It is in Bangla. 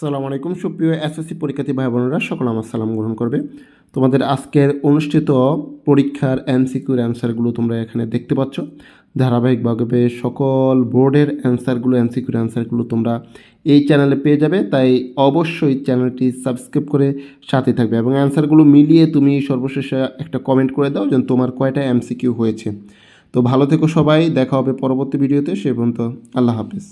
সালাম আলাইকুম। সুপ্রিয় এসএসসি পরীক্ষার্থী ভাই বোনেরা, সকল আমার সালাম গ্রহণ করবে। তোমাদের আজকের অনুষ্ঠিত পরীক্ষার এমসিকিউর অ্যান্সারগুলো তোমরা এখানে দেখতে পাচ্ছ। ধারাবাহিকভাবে সকল বোর্ডের অ্যান্সারগুলো এমসিকিউর অ্যান্সারগুলো তোমরা এই চ্যানেলে পেয়ে যাবে। তাই অবশ্যই চ্যানেলটি সাবস্ক্রাইব করে সাথে থাকবে এবং অ্যান্সারগুলো মিলিয়ে তুমি সর্বশেষে একটা কমেন্ট করে দাও যেন তোমার কয়টা এমসিকিউ হয়েছে। তো ভালো থেকো সবাই, দেখা হবে পরবর্তী ভিডিওতে সে পর্যন্ত আল্লাহ হাফিজ।